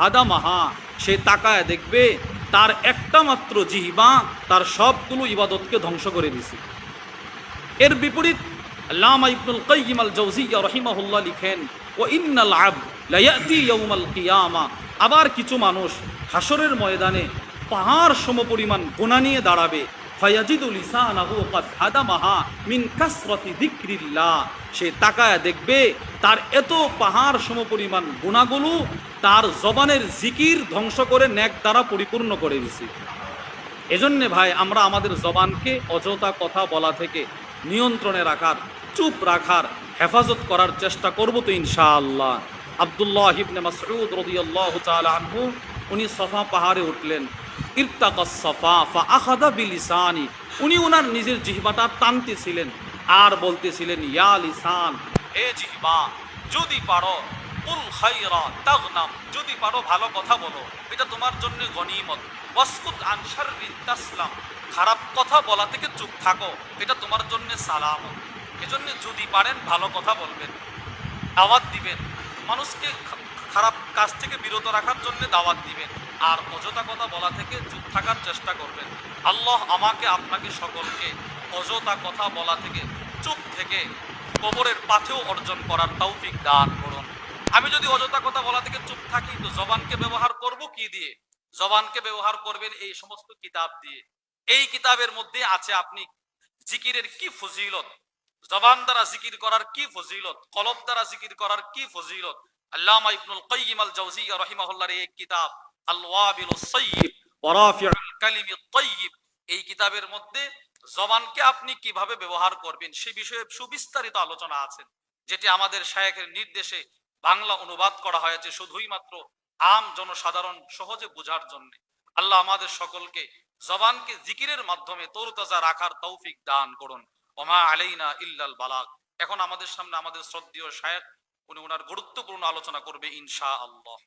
হাদা মাহা, সে তাকায় দেখবে তার একটা মাত্র জিহিবা, তার সবগুলো ইবাদতকে ধ্বংস করে দিছে। এর বিপরীত আল্লামা ইবনুল কাইয়িম আল জাওজিয়া রাহিমাহুল্লাহ লিখেন ও ইন্নাল আবদ লা ইয়াতি ইয়াউমাল কিয়ামা। আবার কিছু মানুষ হাসরের ময়দানে পাহাড় সমপরিমাণ গুনাহ নিয়ে দাঁড়াবে। ফায়াজিদু লিসানাহু কাদ হাদামাহা মিন কাসরাতি যিকরিল্লাহ। সে তাকায় দেখবে, তার এত পাহাড় সমপরিমাণ গুণাগুলো তার জবানের জিকির ধ্বংস করে ন্যাক দ্বারা পরিপূর্ণ করে দিছে। এজন্যে ভাই, আমরা আমাদের জবানকে অযথা কথা বলা থেকে নিয়ন্ত্রণে রাখার, চুপ রাখার, হেফাজত করার চেষ্টা করব তো ইনশাআল্লাহ। আব্দুল্লাহ ইবনে মাসউদ রাদিয়াল্লাহু তাআলা আনহু, উনি সফা পাহাড়ে উঠলেন। ইরতাকাস সফা ফা আখাদা বিলিসানি। উনি ওনার নিজের জিহবাটা টানতেছিলেন আর বলতেছিলেন, ইয়া লিসান হে জিহবা, যদি পারো যদি পারো ভালো কথা বলো, এটা তোমার জন্য গনিমত। ওয়াসকুত আনসার তাসলাম, খারাপ কথা বলা থেকে চুপ থাকো, এটা তোমার জন্য সালাম এজন্য যদি পারেন, ভালো কথা বলবেন, দাওয়াত দিবেন। মানুষকে খারাপ কাজ থেকে বিরত রাখার জন্য দাওয়াত দিবেন। আর অযথা কথা বলা থেকে চুপ থাকার চেষ্টা করবেন। আল্লাহ আমাকে, আপনাকে সকলকে অযথা কথা বলা থেকে চুপ থেকে কবরের পাথেও অর্জন করার তৌফিক দান করুন। আমি যদি অযথা কথা বলা থেকে চুপ থাকি, তো জবানকে ব্যবহার করব কি দিয়ে? জবানকে ব্যবহার করবেন এই সমস্ত কিতাব দিয়ে। এই কিতাবের মধ্যে আছে আপনি জিকিরের কি ফজিলত? জবান দ্বারা জিকির করার কি ফজিলত? কলব দ্বারা জিকির করার কি ফজিলত? আল্লামা ইবনুল কাইয়িম আল জাওজিয়া রাহিমাহুল্লাহর এই কিতাব এই কিতাবের মধ্যে জবানকে আপনি কীভাবে ব্যবহার করবেন সে বিষয়ে সুবিস্তারিত আলোচনা আছে, যেটি আমাদের শায়েখের নির্দেশে বাংলা অনুবাদ করা হয়েছে শুধুই মাত্র আম জনসাধারণ সহজে বোঝার জন্য। আল্লাহ আমাদের সকলকে জবানকে জিকিরের মাধ্যমে তরতাজা রাখার তৌফিক দান করুন। ওমা আলাইনা ইল্লাল বালাগ। এখন আমাদের সামনে আমাদের শ্রদ্ধেয় শায়েখ, উনি ওনার গুরুত্বপূর্ণ আলোচনা করবে ইনশা আল্লাহ